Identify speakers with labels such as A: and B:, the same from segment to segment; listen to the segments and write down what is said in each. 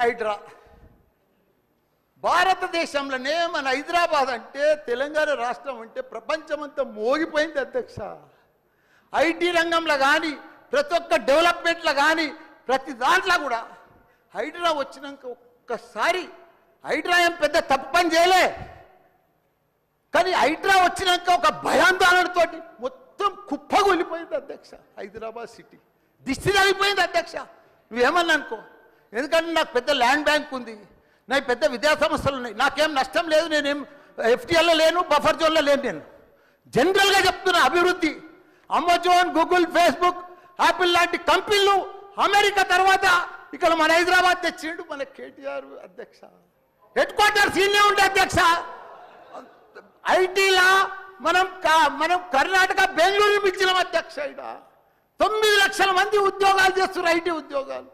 A: హైడ్రా. భారతదేశంలోనే మన హైదరాబాద్ అంటే తెలంగాణ రాష్ట్రం అంటే ప్రపంచమంతా మోగిపోయింది అధ్యక్ష. ఐటీ రంగంలో కానీ ప్రతి ఒక్క డెవలప్మెంట్లో కానీ ప్రతి దాంట్లో కూడా హైడ్రా వచ్చినాక ఒక్కసారి హైడ్రా ఏం పెద్ద తప్పు పని చేయలే. కానీ హైడ్రా వచ్చినాక ఒక భయాందోళనతో మొత్తం కుప్పగొలిపోయింది అధ్యక్ష హైదరాబాద్ సిటీ. దిష్టి అయిపోయింది అధ్యక్ష. నువ్వేమన్నా అనుకో ఎందుకంటే నాకు పెద్ద ల్యాండ్ బ్యాంక్ ఉంది. నాకు పెద్ద విద్యా సంస్థలు ఉన్నాయి. నాకేం నష్టం లేదు నేనేం ఎఫ్టీఎల్లో లేను బఫర్ జోన్లో లేను నేను. జనరల్గా చెప్తున్నా అభివృద్ధి. అమెజాన్ గూగుల్ ఫేస్బుక్ యాపిల్ లాంటి కంపెనీలు అమెరికా తర్వాత ఇక్కడ మన హైదరాబాద్ తెచ్చిండు మన కేటీఆర్ అధ్యక్ష. హెడ్ క్వార్టర్స్ ఈయనే ఉండే అధ్యక్ష. ఐటీలా మనం మనం కర్ణాటక బెంగళూరు పిలిచిన అధ్యక్ష ఇక్కడ తొమ్మిది లక్షల మంది ఉద్యోగాలు చేస్తున్నారు ఐటీ ఉద్యోగాలు.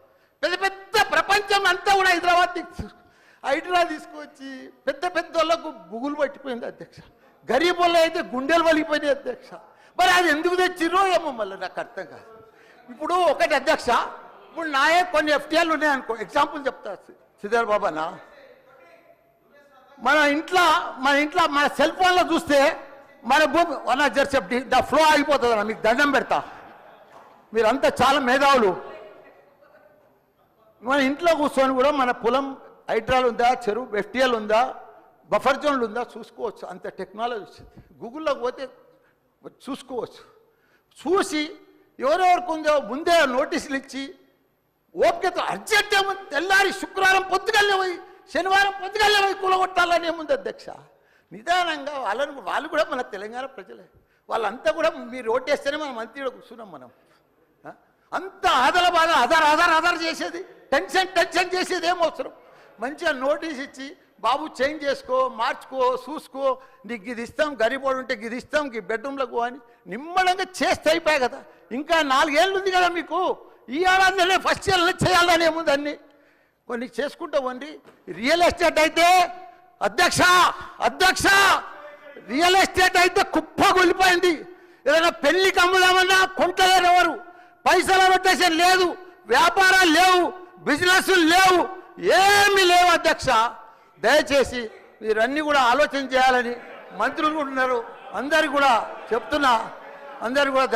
A: పెద్ద పెద్ద ప్రపంచం అంతా కూడా హైదరాబాద్ తీసుకు తీసుకొచ్చి పెద్ద పెద్ద వాళ్ళకు బుగులు పట్టిపోయింది అధ్యక్ష. గరీబ్ వాళ్ళు అయితే గుండెలు వలిగిపోయినాయి అధ్యక్ష. మరి అది ఎందుకు తెచ్చిర్రో ఏమో మళ్ళీ నాకు అర్థం కాదు. ఇప్పుడు ఒకటి అధ్యక్ష ఇప్పుడు నాయే కొన్ని ఎఫ్టీఆర్లు ఉన్నాయనుకో ఎగ్జాంపుల్ చెప్తా సిద్ధార్ బాబానా మన ఇంట్లో మన ఇంట్లో మన సెల్ ఫోన్లో చూస్తే మన భూమి వన్ జర్ చెప్పి ద ఫ్లో ఆగిపోతుంది మీకు దండం పెడతా. మీరంతా చాలా మేధావులు. మన ఇంట్లో కూర్చొని కూడా మన పొలం హైడ్రాల్ ఉందా చెరువు ఎఫ్టీఎల్ ఉందా బఫర్ జోన్లు ఉందా చూసుకోవచ్చు. అంత టెక్నాలజీ. వచ్చింది గూగుల్లోకి పోతే చూసుకోవచ్చు. చూసి ఎవరెవరికి ఉందో ముందే నోటీసులు ఇచ్చి ఓపికతో అర్జెంట్ ఏముంది తెల్లారి శుక్రవారం పొద్దుగల్లే పోయి శనివారం పొద్దుగల్లే పోయి కూలగొట్టాలని ఏముంది అధ్యక్ష? నిదానంగా వాళ్ళని వాళ్ళు కూడా మన తెలంగాణ ప్రజలే. వాళ్ళంతా కూడా మీరు ఓటేస్తేనే మనం మంత్రిలో కూర్చున్నాం మనం. అంత ఆదల బాధ ఆధార్ అదర్ అదర్ చేసేది. టెన్షన్ టెన్షన్ చేసేది ఏం అవసరం? మంచిగా నోటీస్ ఇచ్చి బాబు చేంజ్ చేసుకో మార్చుకో చూసుకో. నీకు ఇది ఇస్తాం గరిపోడు ఉంటే ఇది ఇస్తాం ఈ బెడ్రూమ్లకు అని నిమ్మడంగా చేస్తే అయిపోయాయి కదా. ఇంకా నాలుగేళ్ళు ఉంది కదా మీకు. ఈ ఏడాదిలోనే ఫస్ట్ ఇయర్లో చేయాలని ఏముంది అన్ని. కొన్ని చేసుకుంటా వండి రియల్ ఎస్టేట్ అయితే అధ్యక్ష అధ్యక్ష రియల్ ఎస్టేట్ అయితే కుప్ప కొలిపోయింది. ఏదైనా పెళ్ళికి అమ్ముదామన్నా కొంటలేరు. పైసల రొటేషన్ లేదు వ్యాపారాలు లేవు బిజినెస్లు లేవు ఏమి లేవు అధ్యక్ష. దయచేసి మీరన్నీ కూడా ఆలోచన చేయాలని మంత్రులు కూడా ఉన్నారు. అందరు కూడా చెప్తున్నా. అందరు కూడా